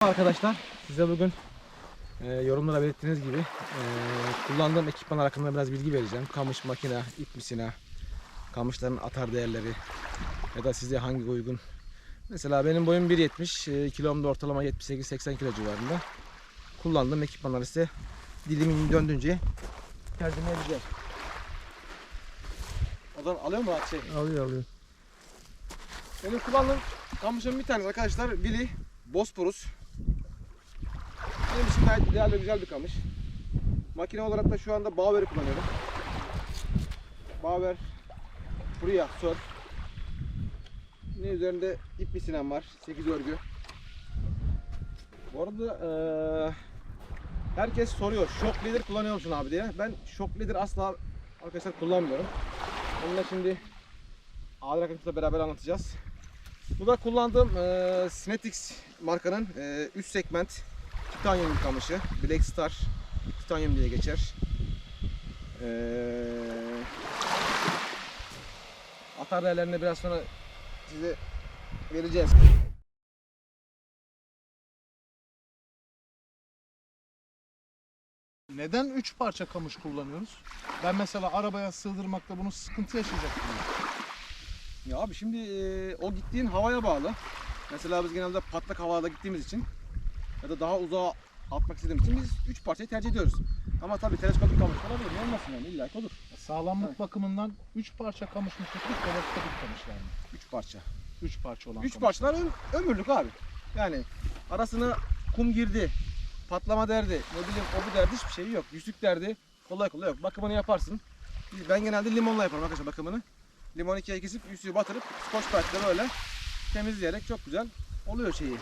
Arkadaşlar size bugün e, yorumlara belirttiğiniz gibi e, kullandığım ekipman hakkında biraz bilgi vereceğim. Kamış makine, ip misina, kamışların atar değerleri ya da size hangi uygun. Mesela benim boyum 1.70, e, kilom ortalama 78-80 kilo civarında. Kullandığım ekipmanları size dilimin döndüğünce tercüme edeceğim. Odan alıyor mu şey? Alıyor alıyor. Benim kullandığım kamışın bir tanesi arkadaşlar Willy Bosporus. Benim için gayet ideal ve güzel bir kamış. Makine olarak da şu anda Bauer'i kullanıyorum. Bauer Furia Surf. Yine üzerinde ip bir sinem var. 8 örgü. Bu arada eee, herkes soruyor Shock Leader kullanıyor musun abi diye. Ben Shock Leader asla arkadaşlar kullanmıyorum. Onu da şimdi Adil arkadaşımızla beraber anlatacağız. Bu da kullandığım e, Synetics markanın e, üst segment titanyum bir kamışı. Black Star titanyum diye geçer. E, atar değerlerini biraz sonra size vereceğiz. Neden 3 parça kamış kullanıyoruz? Ben mesela arabaya sığdırmakta bunu sıkıntı yaşayacaktım. Ya abi şimdi e, o gittiğin havaya bağlı. Mesela biz genelde patlak havada gittiğimiz için ya da daha uzağa atmak istediğimiz için biz 3 parçayı tercih ediyoruz. Ama tabii teleskopik kamış olabilir. Niye olmasın yani illa olur. Sağlamlık Evet. bakımından 3 parça kamış mı tutmuş, teleskopik kamışlar mı? 3 parça. 3 parça olan 3 kamış. parçalar öm- ömürlük abi. Yani arasına kum girdi, patlama derdi, ne bileyim o bu derdi hiçbir şey yok. Yüzük derdi kolay kolay yok. Bakımını yaparsın. Ben genelde limonla yaparım arkadaşlar bakımını. Limon ikiye kesip yüzüğü batırıp scotch brite'le böyle temizleyerek çok güzel oluyor şeyi.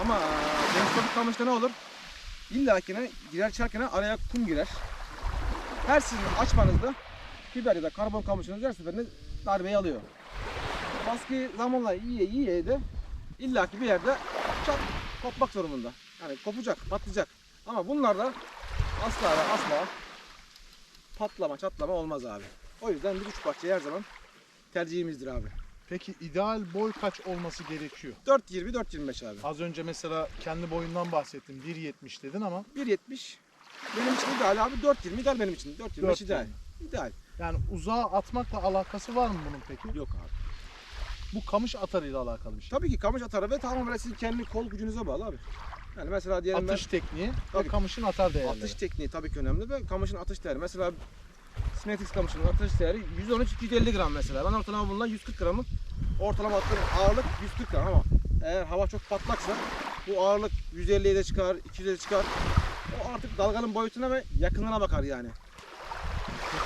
Ama eee, teleskopik kamışta ne olur? İlla ki ne girer çarkına araya kum girer. Her sizin açmanızda fiber ya da karbon kamışınız her seferinde darbeyi alıyor. Baskıyı zamanla yiye yiye de illaki bir yerde çat kopmak zorunda. Yani kopacak, patlayacak. Ama bunlarda asla ve asla patlama, çatlama olmaz abi. O yüzden bir üç parçayı her zaman tercihimizdir abi. Peki ideal boy kaç olması gerekiyor? 4.20, 4.25 abi. Az önce mesela kendi boyundan bahsettin. 1.70 dedin ama 1.70 benim için ideal abi. 4.20 ideal benim için. 4.25 4.20. ideal. İdeal. yani uzağa atmakla alakası var mı bunun peki? Yok abi. Bu kamış atarıyla alakalı bir şey. Tabii ki kamış atarı ve tamamen sizin kendi kol gücünüze bağlı abi. Yani mesela diyelim ben- Atış tekniği ve kamışın atar değerleri. Atış tekniği tabii ki önemli ve kamışın atış değeri. Mesela Synetics kamışının atış değeri 113-250 gram mesela. Ben ortalama bundan 140 gramı ortalama attığım ağırlık 140 gram ama eğer hava çok patlaksa bu ağırlık 150'ye de çıkar, 200'e de çıkar. O artık dalganın boyutuna ve yakınlığına bakar yani.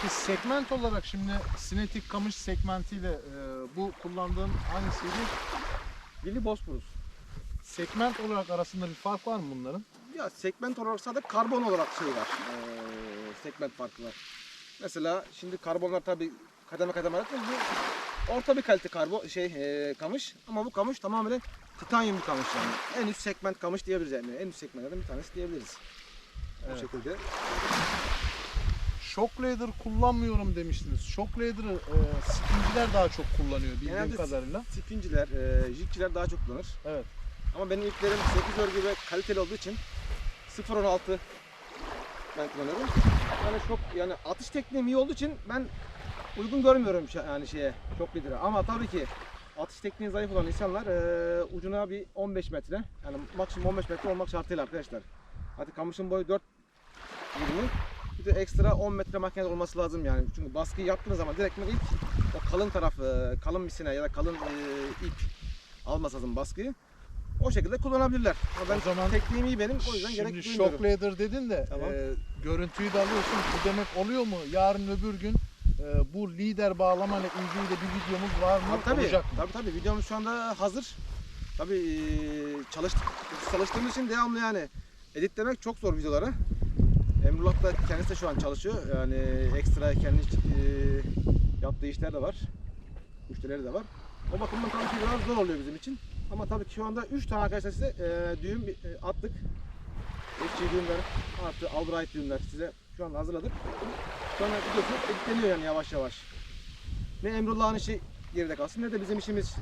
Peki segment olarak şimdi sinetik kamış segmentiyle e, bu kullandığın hangisiydi? Billy Bosporus. Segment olarak arasında bir fark var mı bunların? Ya segment olarak sadece karbon olarak şey var. Ee, segment farkı var. Mesela şimdi karbonlar tabii kademe kademe arasında bu orta bir kalite karbo şey e, kamış ama bu kamış tamamen titanyum bir kamış yani. En üst segment kamış diyebiliriz yani. En üst segmentlerden bir tanesi diyebiliriz. Bu Evet. şekilde. Shock Leader kullanmıyorum demiştiniz. Shock Leader'ı e, spinciler daha çok kullanıyor bildiğim Genelde kadarıyla. Spinciler, e, jigciler daha çok kullanır. Evet. Ama benim iplerim 8 örgü ve kaliteli olduğu için 0.16 ben kullanıyorum. Yani çok yani atış tekniğim iyi olduğu için ben uygun görmüyorum yani şeye çok lidere. Ama tabii ki atış tekniği zayıf olan insanlar eee, ucuna bir 15 metre yani maksimum 15 metre olmak şartıyla arkadaşlar. Hadi kamışın boyu 4 20 bir de ekstra 10 metre makine olması lazım yani. Çünkü baskıyı yaptığınız zaman direkt ilk o kalın taraf eee, kalın misine ya da kalın eee, ip almaz lazım baskıyı. O şekilde kullanabilirler. Ama ben O zaman tekniğim iyi benim o yüzden gerek Şimdi duymuyorum. Shock Leader dedin de Tamam. e, görüntüyü de alıyorsun. Bu demek oluyor mu? Yarın öbür gün e, bu lider bağlamayla ilgili de bir videomuz var mı? Tabii tabii. Olacak mı? Tabii tabii. Videomuz şu anda hazır. Tabii eee, çalıştık, çalıştığımız için devamlı yani editlemek çok zor videoları. Emrullah da kendisi de şu an çalışıyor. Yani ekstra kendi eee, yaptığı işler de var. Müşterileri de var. O bakımdan tabii ki biraz zor oluyor bizim için. Ama tabii ki şu anda 3 tane arkadaşlar size eee düğüm eee, attık. FC düğümler artı Albright düğümler size Şu anda hazırladık. Sonra gidiyorsunuz editleniyor yani yavaş yavaş. Ne Emrullah'ın işi geride kalsın ne de bizim işimiz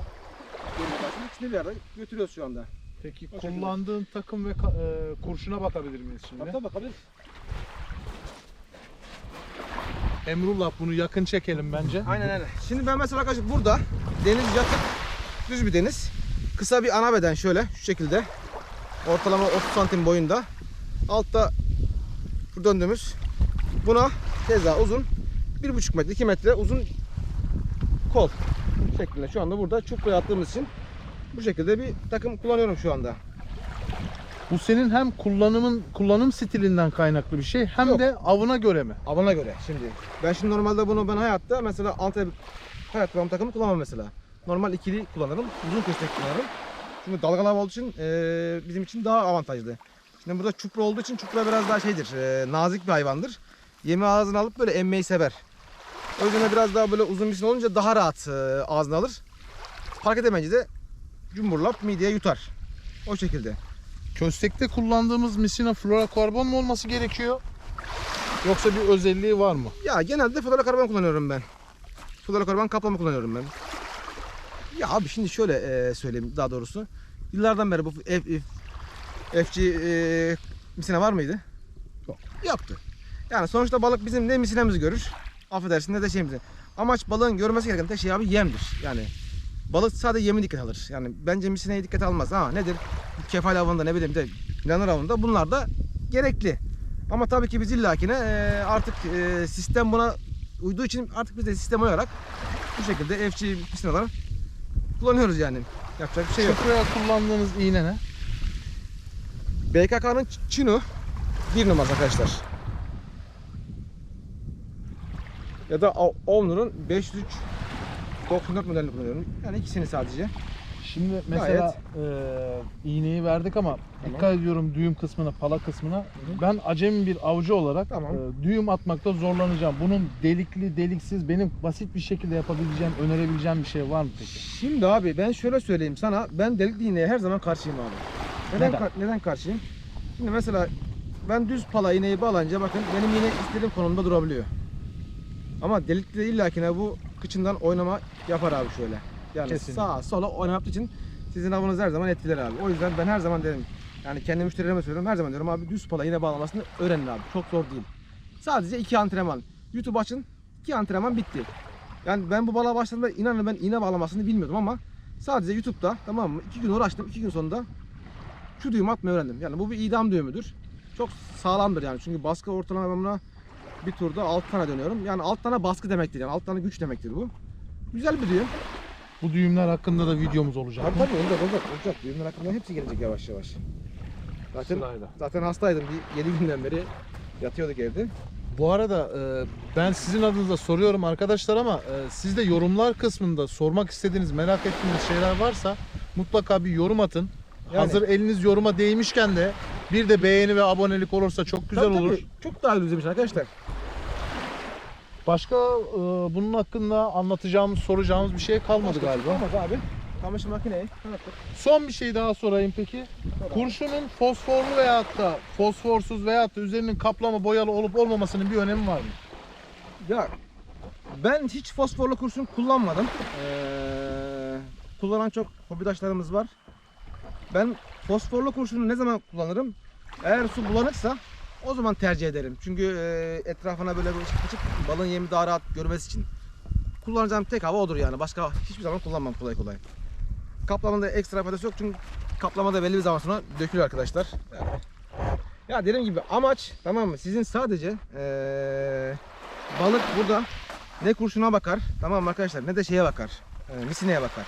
geride kalsın. İkisini bir arada götürüyoruz şu anda. Peki O şekilde. kullandığın takım ve e, kurşuna bakabilir miyiz şimdi? Tabii tabii bakabilir. Emrullah bunu yakın çekelim bence. Aynen aynen. Şimdi ben mesela arkadaşlar burada deniz yatık düz bir deniz. Kısa bir ana beden şöyle şu şekilde. Ortalama 30 santim boyunda. Altta döndüğümüz buna keza uzun 1,5 metre 2 metre uzun kol şeklinde. Şu anda burada çupraya attığımız için bu şekilde bir takım kullanıyorum şu anda. Bu senin hem kullanımın kullanım stilinden kaynaklı bir şey hem Yok. de avına göre mi? Avına göre şimdi. Ben şimdi normalde bunu ben hayatta mesela Antep hayatta ben bu takımı kullanmam mesela. Normal ikili kullanırım. Uzun köstek kullanırım. Çünkü dalgalı hava olduğu için eee, bizim için daha avantajlı. Şimdi burada çupra olduğu için çupra biraz daha şeydir. eee, nazik bir hayvandır. Yemi ağzına alıp böyle emmeyi sever. O yüzden de biraz daha böyle uzun bir olunca daha rahat eee, ağzına alır. Fark edemeyince de cumburlap mideye yutar. O şekilde. Köstekte kullandığımız misina fluorokarbon mu olması gerekiyor? Yoksa bir özelliği var mı? Ya genelde fluorokarbon kullanıyorum ben. Fluorokarbon kaplama kullanıyorum ben. Ya abi şimdi şöyle e, söyleyeyim daha doğrusu. Yıllardan beri bu F, F, FC e, misine var mıydı? Yok. Yoktu. Yani sonuçta balık bizim ne misinemizi görür, affedersin ne de şeyimizi. Amaç balığın görmesi gereken tek şey abi yemdir. Yani balık sadece yemi dikkat alır. Yani bence misineye dikkat almaz. Ha nedir? Kefal avında ne bileyim de planör avında bunlar da gerekli. Ama tabii ki biz illakine e, artık e, sistem buna uyduğu için artık biz de sistem olarak bu şekilde FC misinalar kullanıyoruz yani. Yapacak bir şey yok. Çupraya kullandığınız iğne ne? BKK'nın Çino bir numara arkadaşlar. Ya da Ovnur'un 503 94 modelini kullanıyorum. Yani ikisini sadece. Şimdi mesela e, iğneyi verdik ama dikkat ediyorum düğüm kısmına, pala kısmına. Ben acemi bir avcı olarak Tamam. e, düğüm atmakta zorlanacağım. Bunun delikli, deliksiz benim basit bir şekilde yapabileceğim, önerebileceğim bir şey var mı peki? Şimdi abi ben şöyle söyleyeyim sana. Ben delikli iğneye her zaman karşıyım abi. Neden, Neden? ka- neden karşıyım? Şimdi mesela ben düz pala iğneyi bağlayınca bakın benim iğne istediğim konumda durabiliyor. Ama delikli de illakine bu kıçından oynama yapar abi şöyle. Yani Kesinlikle. sağa sola oynamak için sizin avınız her zaman etkiler abi. O yüzden ben her zaman derim yani kendi müşterilerime söylüyorum her zaman diyorum abi düz pala iğne bağlamasını öğrenin abi. Çok zor değil. Sadece iki antrenman. YouTube açın iki antrenman bitti. Yani ben bu balığa başladığımda inanın ben iğne bağlamasını bilmiyordum ama sadece YouTube'da tamam mı? iki gün uğraştım. iki gün sonunda şu düğümü atmayı öğrendim. Yani bu bir idam düğümüdür. Çok sağlamdır yani. Çünkü baskı ortalama ben buna bir turda alt tane dönüyorum. Yani alt tane baskı demektir yani. Alt tane güç demektir bu. Güzel bir düğüm. Bu düğümler hakkında da videomuz olacak. Tabii tabii olacak olacak olacak. Düğümler hakkında hepsi gelecek yavaş yavaş. Zaten Sırayla. zaten hastaydım. Bir 7 günden beri yatıyorduk evde. Bu arada e, ben sizin adınıza soruyorum arkadaşlar ama e, siz de yorumlar kısmında sormak istediğiniz, merak ettiğiniz şeyler varsa mutlaka bir yorum atın. Yani- Hazır eliniz yoruma değmişken de bir de beğeni ve abonelik olursa çok güzel Tabii, olur. tabii. Çok daha güzelmiş arkadaşlar. Başka e, bunun hakkında anlatacağımız, soracağımız bir şey kalmadı galiba. Olmaz abi. Kamışı makineyi kanattık. Son bir şey daha sorayım peki. Kurşunun fosforlu veyahut da fosforsuz veyahut da üzerinin kaplama boyalı olup olmamasının bir önemi var mı? Ya ben hiç fosforlu kurşun kullanmadım. Ee, kullanan çok hobidaşlarımız var. Ben fosforlu kurşunu ne zaman kullanırım? Eğer su bulanıksa o zaman tercih ederim. Çünkü e, etrafına böyle bir ışık açıp balığın yemi daha rahat görmesi için. Kullanacağım tek hava odur yani. Başka hiçbir zaman kullanmam kolay kolay. Kaplamada ekstra faydası yok çünkü kaplamada belli bir zaman sonra dökülüyor arkadaşlar. Ya dediğim gibi amaç tamam mı? Sizin sadece eee balık burada ne kurşuna bakar tamam mı arkadaşlar ne de şeye bakar. E, misineye bakar.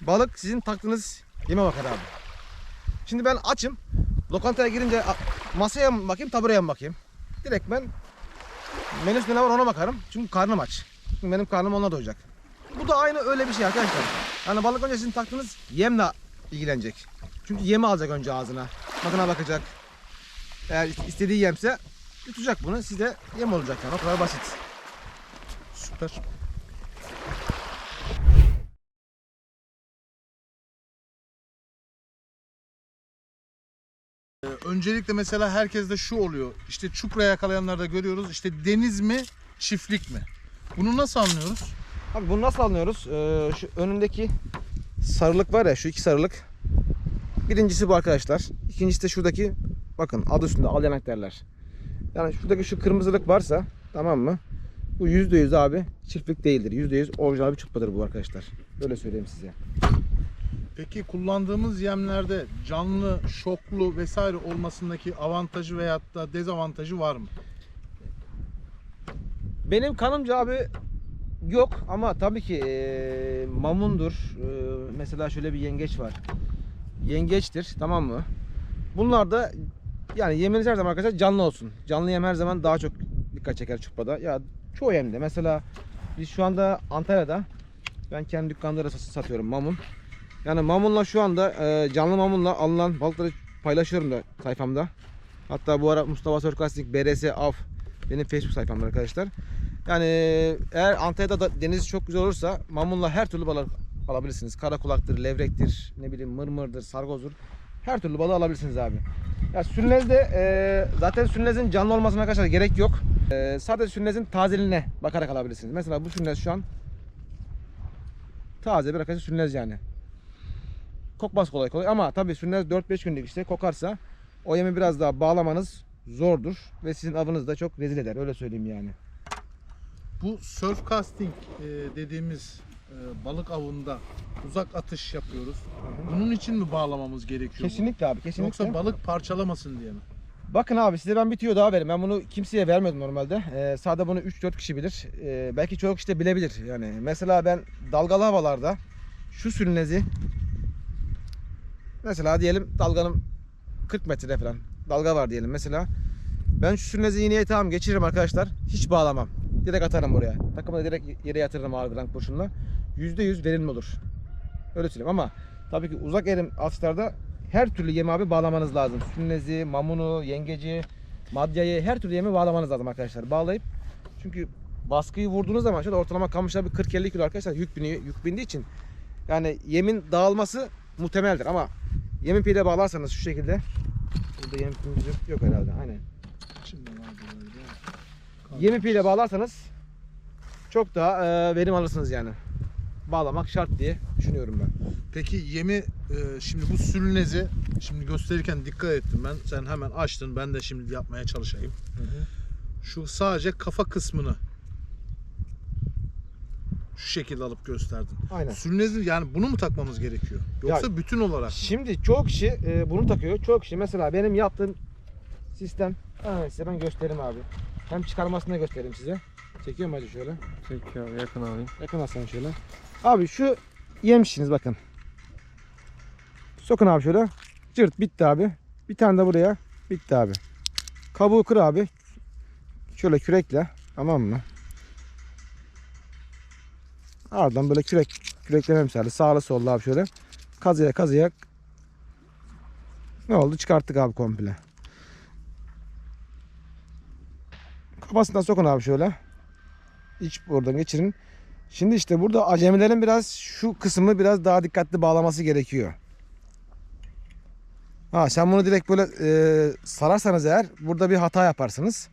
Balık sizin taktığınız yeme bakar abi. Şimdi ben açım. Lokantaya girince masaya mı bakayım tabureye mi bakayım? Direkt ben menüsünde ne var ona bakarım. Çünkü karnım aç. Çünkü benim karnım onunla doyacak. Bu da aynı öyle bir şey arkadaşlar. Yani balık önce sizin taktığınız yemle ilgilenecek. Çünkü yemi alacak önce ağzına. Tadına bakacak. Eğer istediği yemse yutacak bunu. Size yem olacak yani. O kadar basit. Süper. Öncelikle mesela herkeste şu oluyor. İşte çupra yakalayanlarda görüyoruz. İşte deniz mi, çiftlik mi? Bunu nasıl anlıyoruz? Abi bunu nasıl anlıyoruz? Ee, şu önündeki sarılık var ya şu iki sarılık. Birincisi bu arkadaşlar. İkincisi de şuradaki bakın adı üstünde al yanak derler. Yani şuradaki şu kırmızılık varsa tamam mı? Bu yüzde yüz abi çiftlik değildir. Yüzde yüz orijinal bir çupradır bu arkadaşlar. Böyle söyleyeyim size. Peki kullandığımız yemlerde canlı, şoklu vesaire olmasındaki avantajı veyahut da dezavantajı var mı? Benim kanımca abi yok ama tabii ki eee, mamundur. Eee, mesela şöyle bir yengeç var. Yengeçtir tamam mı? Bunlar da yani yeminiz her zaman arkadaşlar canlı olsun. Canlı yem her zaman daha çok dikkat çeker çuprada. Ya çoğu yemde. Mesela biz şu anda Antalya'da ben kendi dükkanda da satıyorum mamun. Yani mamunla şu anda eee, canlı mamunla alınan balıkları paylaşıyorum da sayfamda. Hatta bu ara Mustafa Sörkastik BRS Av benim Facebook sayfamda arkadaşlar. Yani eğer Antalya'da da deniz çok güzel olursa mamunla her türlü balık alabilirsiniz. Karakulaktır, levrektir, ne bileyim mırmırdır, sargozdur. Her türlü balığı alabilirsiniz abi. Ya sünlezde e, zaten sünlezin canlı olmasına arkadaşlar gerek yok. E, sadece sünlezin tazeliğine bakarak alabilirsiniz. Mesela bu sünlez şu an taze bir arkadaşlar sünlez yani. Kokmaz kolay kolay ama tabii sünlez 4-5 günlük işte kokarsa o yemi biraz daha bağlamanız zordur ve sizin avınızı da çok rezil eder öyle söyleyeyim yani. Bu surf casting e, dediğimiz e, balık avında uzak atış yapıyoruz. Bunun için mi bağlamamız gerekiyor? Kesinlikle abi kesinlikle. Yoksa balık parçalamasın diye mi? Bakın abi size ben bir tüyo daha veririm. Ben bunu kimseye vermedim normalde. Ee, sadece bunu 3-4 kişi bilir. Ee, belki çok kişi de bilebilir. Yani mesela ben dalgalı havalarda şu sülnezi mesela diyelim dalganın 40 metre falan dalga var diyelim mesela. Ben şu sülnezi iğneye tamam geçiririm arkadaşlar. Hiç bağlamam. Direkt atarım buraya. Takımı da direkt yere yatırırım ağır grank kurşunla. %100 verimli olur. Öyle söyleyeyim ama tabii ki uzak erim atışlarda her türlü yemi abi bağlamanız lazım. Sünnezi, mamunu, yengeci, madyayı her türlü yemi bağlamanız lazım arkadaşlar. Bağlayıp çünkü baskıyı vurduğunuz zaman şöyle ortalama kamışlar bir 40-50 kilo arkadaşlar yük biniyor. Yük bindiği için yani yemin dağılması muhtemeldir ama yemin pile bağlarsanız şu şekilde burada yemin pilimiz yok, yok herhalde aynen. Şimdi. Yemin pile bağlarsanız çok daha e, verim alırsınız yani. Bağlamak şart diye düşünüyorum ben. Peki yemi e, şimdi bu sülnezi şimdi gösterirken dikkat ettim ben. Sen hemen açtın. Ben de şimdi yapmaya çalışayım. Şu sadece kafa kısmını şu şekilde alıp gösterdin. Aynen. Sülnezi yani bunu mu takmamız gerekiyor? Yoksa bütün olarak? Şimdi çoğu kişi e, bunu takıyor. Çoğu kişi mesela benim yaptığım sistem hemen size ben göstereyim abi. Hem çıkarmasını da göstereyim size. Çekiyorum hacı şöyle. Çekiyor yakın alayım. Yakın alsana şöyle. Abi şu yemişsiniz bakın. Sokun abi şöyle. Cırt bitti abi. Bir tane de buraya. Bitti abi. Kabuğu kır abi. Şöyle kürekle. Tamam mı? Ardından böyle kürek kürekleme misali sağlı sollu abi şöyle. Kazıya kazıya ne oldu? Çıkarttık abi komple. Kafasından sokun abi şöyle. İç buradan geçirin. Şimdi işte burada acemilerin biraz şu kısmı biraz daha dikkatli bağlaması gerekiyor. Ha sen bunu direkt böyle e, sararsanız eğer burada bir hata yaparsınız.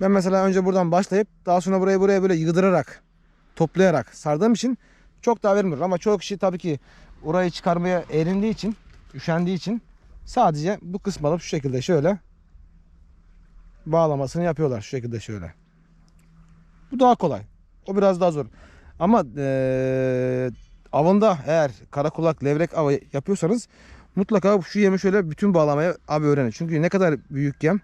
Ben mesela önce buradan başlayıp daha sonra burayı buraya böyle yığdırarak toplayarak sardığım için çok daha verimli. Ama çoğu kişi tabii ki orayı çıkarmaya erindiği için, üşendiği için sadece bu kısmı alıp şu şekilde şöyle bağlamasını yapıyorlar. Şu şekilde şöyle. Bu daha kolay. O biraz daha zor. Ama eee avında eğer karakulak, levrek avı yapıyorsanız mutlaka şu yemi şöyle bütün bağlamaya abi öğrenin. Çünkü ne kadar büyük yem.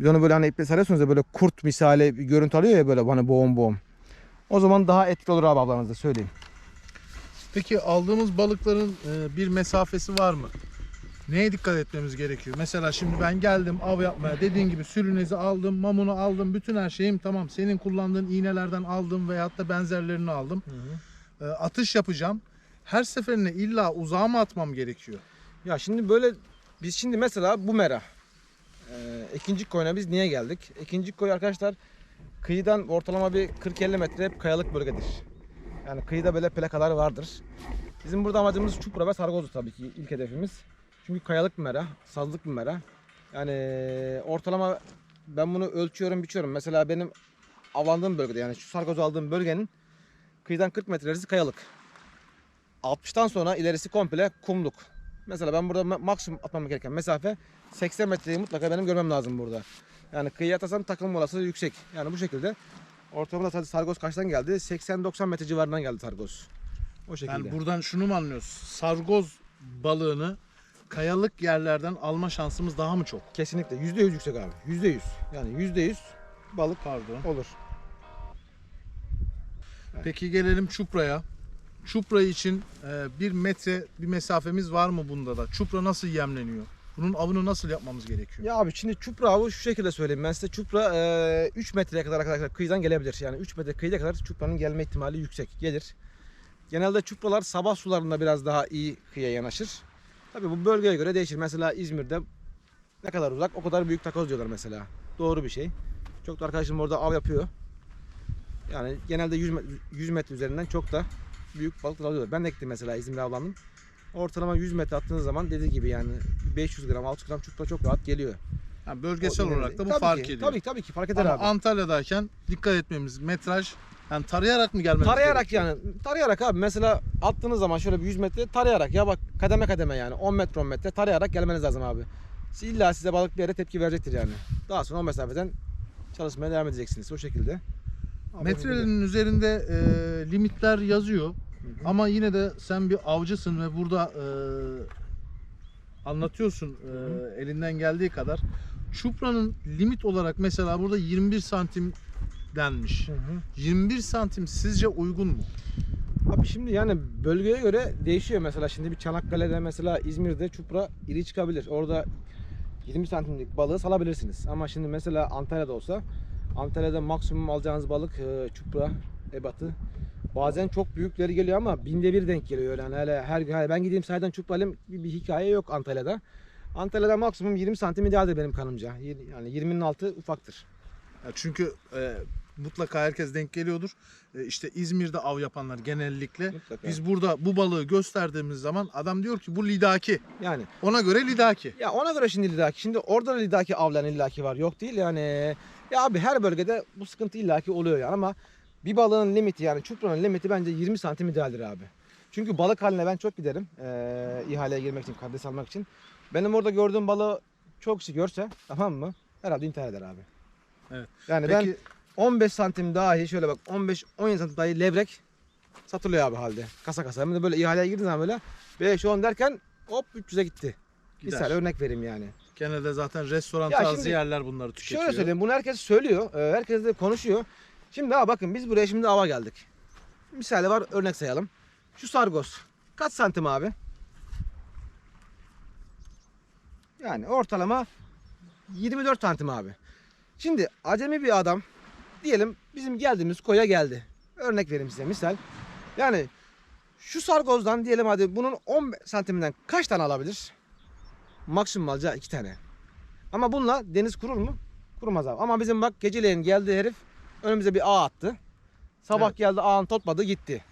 Bir onu böyle hani iple sarıyorsunuz ya böyle kurt misali bir görüntü alıyor ya böyle hani boğum boğum. O zaman daha etkili olur abi ablanızda söyleyeyim. Peki aldığımız balıkların e, bir mesafesi var mı? Neye dikkat etmemiz gerekiyor? Mesela şimdi ben geldim av yapmaya. Dediğin gibi sürünezi aldım, mamunu aldım. Bütün her şeyim tamam. Senin kullandığın iğnelerden aldım veyahut da benzerlerini aldım. E, atış yapacağım. Her seferinde illa uzağa mı atmam gerekiyor? Ya şimdi böyle biz şimdi mesela bu mera. Ee, ikinci koyuna biz niye geldik? İkinci koy arkadaşlar kıyıdan ortalama bir 40-50 metre hep kayalık bölgedir. Yani kıyıda böyle plakalar vardır. Bizim burada amacımız çupra ve sargozu tabii ki ilk hedefimiz. Çünkü kayalık bir mera, sazlık bir mera. Yani ortalama ben bunu ölçüyorum, biçiyorum. Mesela benim avlandığım bölgede yani şu sargozu aldığım bölgenin kıyıdan 40 metre ilerisi kayalık. 60'tan sonra ilerisi komple kumluk. Mesela ben burada ma- maksimum atmam gereken mesafe 80 metreyi mutlaka benim görmem lazım burada. Yani kıyıya atasam takılma olasılığı yüksek. Yani bu şekilde. Ortamda tabii sargoz kaçtan geldi? 80-90 metre civarından geldi sargoz. O şekilde. Yani buradan şunu mu anlıyoruz? Sargoz balığını kayalık yerlerden alma şansımız daha mı çok? Kesinlikle %100 yüksek abi. %100. Yani %100 balık Pardon. olur. Peki gelelim çupraya. Çupra için e, bir metre bir mesafemiz var mı bunda da? Çupra nasıl yemleniyor? Bunun avını nasıl yapmamız gerekiyor? Ya abi şimdi çupra avı şu şekilde söyleyeyim ben size. Çupra e, 3 metreye kadar arkadaşlar kıyıdan gelebilir. Yani 3 metre kıyıya kadar çupranın gelme ihtimali yüksek. Gelir. Genelde çupralar sabah sularında biraz daha iyi kıyıya yanaşır. Tabii bu bölgeye göre değişir. Mesela İzmir'de ne kadar uzak o kadar büyük takoz diyorlar mesela. Doğru bir şey. Çok da arkadaşım orada av yapıyor. Yani genelde 100 metre, 100 metre üzerinden çok da büyük balıklar alıyorlar. Ben de gittim mesela İzmir'e avlandım. Ortalama 100 metre attığınız zaman dediği gibi yani 500 gram 600 gram çupra çok rahat geliyor. Yani bölgesel O olarak da bu Tabii fark ki, ediyor. Tabii tabii ki fark eder Ama abi. Antalya'dayken dikkat etmemiz metraj yani tarayarak mı gelmemiz Tarayarak gerekiyor? yani tarayarak abi mesela attığınız zaman şöyle bir 100 metre tarayarak ya bak kademe kademe yani 10 metre 10 metre tarayarak gelmeniz lazım abi. Siz illa size balık bir yere tepki verecektir yani. Daha sonra o mesafeden çalışmaya devam edeceksiniz o şekilde. Abi, Metrelerinin üzerinde e, limitler yazıyor. Hı. Ama yine de sen bir avcısın ve burada e, anlatıyorsun e, elinden geldiği kadar. Çupranın limit olarak mesela burada 21 santim denmiş. Hı hı. 21 santim sizce uygun mu? Abi şimdi yani bölgeye göre değişiyor mesela şimdi bir Çanakkale'de mesela İzmir'de çupra iri çıkabilir. Orada 20 santimlik balığı salabilirsiniz. Ama şimdi mesela Antalya'da olsa Antalya'da maksimum alacağınız balık e, çupra, ebatı. Bazen çok büyükleri geliyor ama binde bir denk geliyor. Yani hele her gün ben gideyim sahiden çupra alayım bir, bir hikaye yok Antalya'da. Antalya'da maksimum 20 santim idealdir benim kanımca. Yani 20'nin altı ufaktır. Ya çünkü e, mutlaka herkes denk geliyordur. E, işte İzmir'de av yapanlar genellikle Mutlaka. biz burada bu balığı gösterdiğimiz zaman adam diyor ki bu lidaki. Yani Ona göre lidaki. Ya ona göre şimdi lidaki. Şimdi orada da lidaki avlayan illaki var. Yok değil yani. Ya abi her bölgede bu sıkıntı illaki oluyor yani ama bir balığın limiti yani çupranın limiti bence 20 santim idealdir abi. Çünkü balık haline ben çok giderim. Ee, ihaleye girmek için, karides almak için. Benim orada gördüğüm balığı çok kişi görse tamam mı? Herhalde intihar eder abi. Evet. Yani ben Peki 15 santim dahi şöyle bak 15-17 santim dahi levrek satılıyor abi halde. Kasa kasa. Hem de böyle ihaleye girdiğin zaman böyle 5 10 derken hop 300'e gitti. gider. Misal örnek vereyim yani. Genelde zaten restoran Ya tarzı şimdi yerler bunları tüketiyor. Şöyle söyleyeyim bunu herkes söylüyor. Herkes de konuşuyor. Şimdi ha bakın biz buraya şimdi ava geldik. Misali var örnek sayalım. Şu sargoz. Kaç santim abi? Yani ortalama 24 santim abi. Şimdi acemi bir adam diyelim bizim geldiğimiz koya geldi. Örnek vereyim size misal. Yani şu sargozdan diyelim hadi bunun 10 santiminden kaç tane alabilir? Maksimum alacağı 2 tane. Ama bununla deniz kurur mu? Kurmaz abi. Ama bizim bak geceleyin geldi herif önümüze bir ağ attı. Sabah Evet. geldi ağın tutmadı gitti.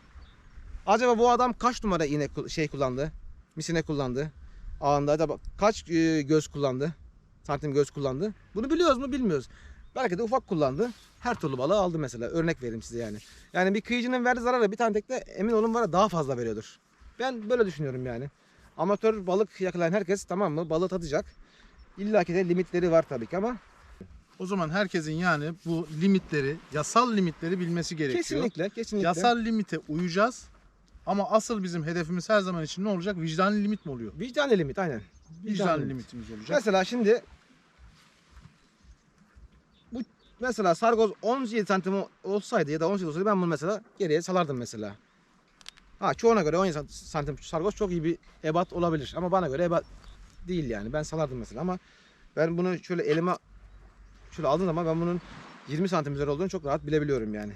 Acaba bu adam kaç numara iğne şey kullandı? Misine kullandı. Ağında da bak kaç e, göz kullandı? Santim göz kullandı. Bunu biliyoruz mu bilmiyoruz. Belki de ufak kullandı. Her türlü balığı aldı mesela. Örnek vereyim size yani. Yani bir kıyıcının verdiği zararı bir tane tekne emin olun var daha fazla veriyordur. Ben böyle düşünüyorum yani. Amatör balık yakalayan herkes tamam mı balığı tadacak. İlla ki de limitleri var tabii ki ama O zaman herkesin yani bu limitleri, yasal limitleri bilmesi gerekiyor. kesinlikle kesinlikle. Yasal limite uyacağız. Ama asıl bizim hedefimiz her zaman için ne olacak? Vicdani limit mi oluyor? Vicdani limit aynen. Vicdani limitimiz olacak. Mesela şimdi bu mesela sargoz 17 santim olsaydı ya da 18 olsaydı ben bunu mesela geriye salardım mesela. Ha çoğuna göre 17 santim sargoz çok iyi bir ebat olabilir ama bana göre ebat değil yani. Ben salardım mesela ama ben bunu şöyle elime şöyle aldığım zaman ben bunun 20 santim üzeri olduğunu çok rahat bilebiliyorum yani.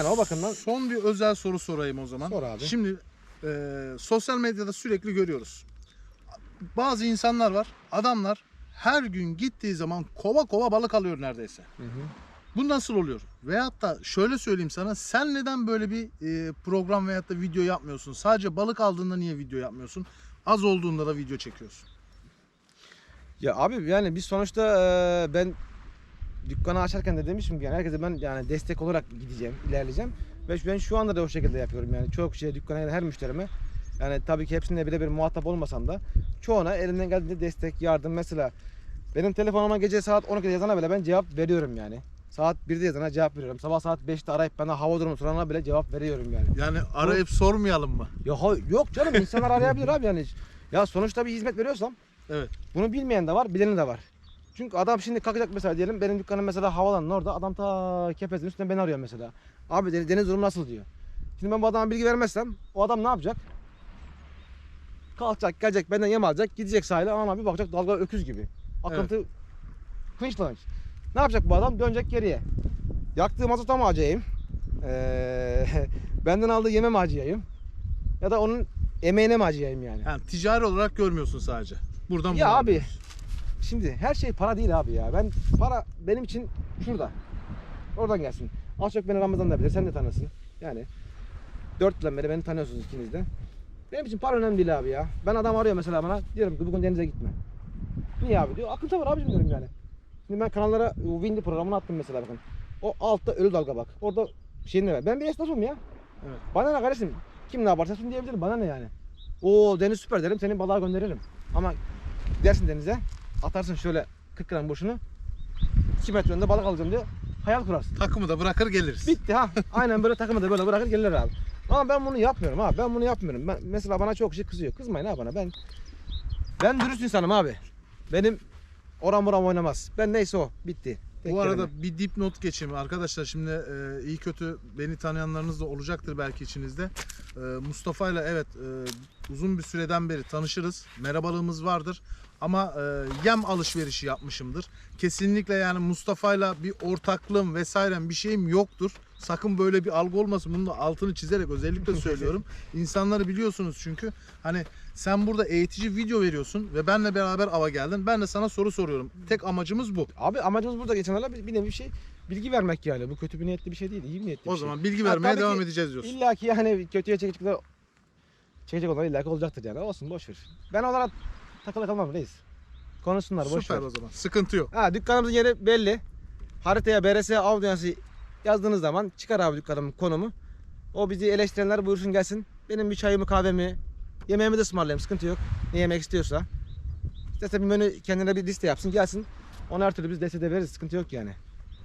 Yani o bakımdan Son bir özel soru sorayım o zaman. Sor abi. Şimdi e, sosyal medyada sürekli görüyoruz. Bazı insanlar var, adamlar her gün gittiği zaman kova kova balık alıyor neredeyse. Hı hı. Bu nasıl oluyor? Veyahut da şöyle söyleyeyim sana, sen neden böyle bir e, program veyahut da video yapmıyorsun? Sadece balık aldığında niye video yapmıyorsun? Az olduğunda da video çekiyorsun. Ya abi yani biz sonuçta eee, ben dükkanı açarken de demişim ki yani herkese ben yani destek olarak gideceğim, ilerleyeceğim. Ve ben şu anda da o şekilde yapıyorum yani çok şey dükkana gelen her müşterime yani tabii ki hepsine birebir muhatap olmasam da çoğuna elimden geldiğince destek, yardım mesela benim telefonuma gece saat 12'de yazana bile ben cevap veriyorum yani. Saat 1'de yazana cevap veriyorum. Sabah saat 5'te arayıp bana hava durumu sorana bile cevap veriyorum yani. Yani arayıp sormayalım mı? Ya yok canım insanlar arayabilir abi yani. Ya sonuçta bir hizmet veriyorsam Evet. bunu bilmeyen de var, bileni de var. Çünkü adam şimdi kalkacak mesela diyelim benim dükkanım mesela havalanın orada adam ta kepezin üstüne beni arıyor mesela. Abi deniz, deniz durumu nasıl diyor. Şimdi ben bu adama bilgi vermezsem o adam ne yapacak? Kalkacak, gelecek, benden yem alacak, gidecek sahile ama bir bakacak dalga öküz gibi. Akıntı hınçla hınç. Ne yapacak bu adam? Dönecek geriye. Yaktığı mazota mı acıyayım? Ee, benden aldığı yeme mi acıyayım? Ya da onun emeğine mi acıyayım yani? Yani ticari olarak görmüyorsun sadece. Buradan Ya abi. Şimdi her şey para değil abi ya. Ben para benim için şurada. Oradan gelsin. Az çok beni Ramazan da bilir. Sen de tanırsın. Yani 4 yıldan beri beni tanıyorsunuz ikiniz de. Benim için para önemli değil abi ya. Ben adam arıyor mesela bana. Diyorum ki bugün denize gitme. Niye abi diyor. Akıntı var abicim diyorum yani. Şimdi ben kanallara Windy programını attım mesela bakın. O altta ölü dalga bak. Orada şeyin ne var. Ben bir esnafım ya. Evet. Bana ne kardeşim? Kim ne yaparsa yapsın diyebilirim. Bana ne yani? O deniz süper derim. Seni balığa gönderirim. Ama gidersin denize. Atarsın şöyle 40 gram boşunu. 2 metre önünde balık alacağım diye hayal kurarsın. Takımı da bırakır geliriz. Bitti ha. Aynen böyle takımı da böyle bırakır gelirler abi. Ama ben bunu yapmıyorum abi. Ben bunu yapmıyorum. Ben, mesela bana çok kişi kızıyor. Kızmayın ha bana. Ben ben dürüst insanım abi. Benim oram oram oynamaz. Ben neyse o. Bitti. Tek Bu arada kelime. bir dipnot geçeyim arkadaşlar şimdi e, iyi kötü beni tanıyanlarınız da olacaktır belki içinizde. E, Mustafa ile evet e, uzun bir süreden beri tanışırız. Merhabalığımız vardır. Ama e, yem alışverişi yapmışımdır. Kesinlikle yani Mustafa ile bir ortaklığım vesairem bir şeyim yoktur. Sakın böyle bir algı olmasın. Bunu da altını çizerek özellikle söylüyorum. İnsanları biliyorsunuz çünkü. Hani sen burada eğitici video veriyorsun ve benle beraber ava geldin. Ben de sana soru soruyorum. Tek amacımız bu. Abi amacımız burada geçenlerle bir, bir nevi bir şey bilgi vermek yani. Bu kötü bir niyetli bir şey değil. iyi bir niyetli O bir şey. zaman bilgi Ha, vermeye tabii devam ki edeceğiz diyorsun. İlla ki yani kötüye çekecekler çekecek olan illa ki olacaktır yani. Olsun boş ver. Ben olarak takılı kalmam reis. Konuşsunlar boş Süper ver. o zaman. Sıkıntı yok. Ha dükkanımızın yeri belli. Haritaya BRS av dünyası yazdığınız zaman çıkar abi dükkanımın konumu. O bizi eleştirenler buyursun gelsin. Benim bir çayımı kahvemi yemeğimi de ısmarlayayım sıkıntı yok. Ne yemek istiyorsa. İsterse bir menü kendine bir liste yapsın gelsin. Ona her türlü biz deste de veririz sıkıntı yok yani.